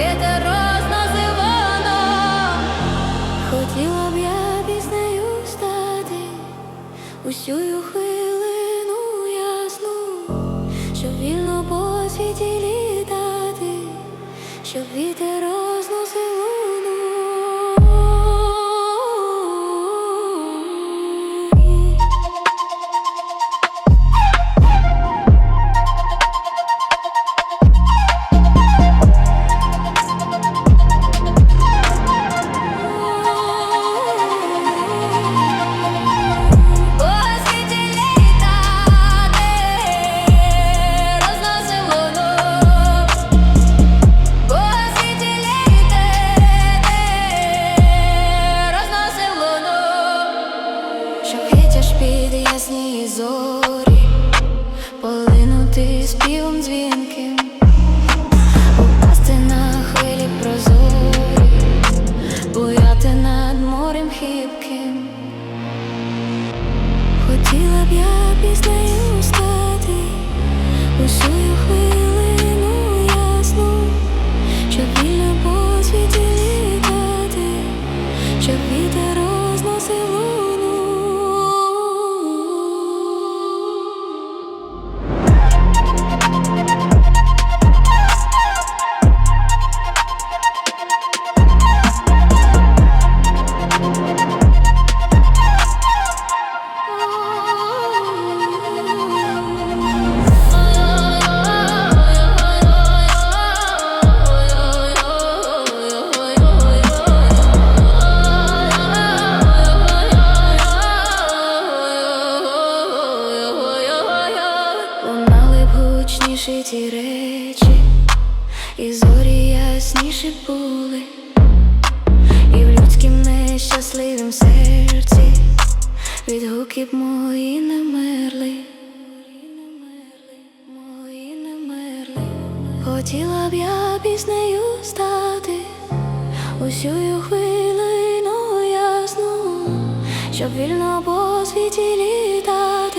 Вітер розносив хотіла б я піснею стати усю хвилину ясну, щоб вільно по світі літати, щоб вітер. ojos. Гучніші ті речі, і зорі ясніші були, і в людськім нещасливім серці відгуки б мої не мерли, мої не мерли. Хотіла б я піснею стати усю хвилину ясну, щоб вільно по світі літати.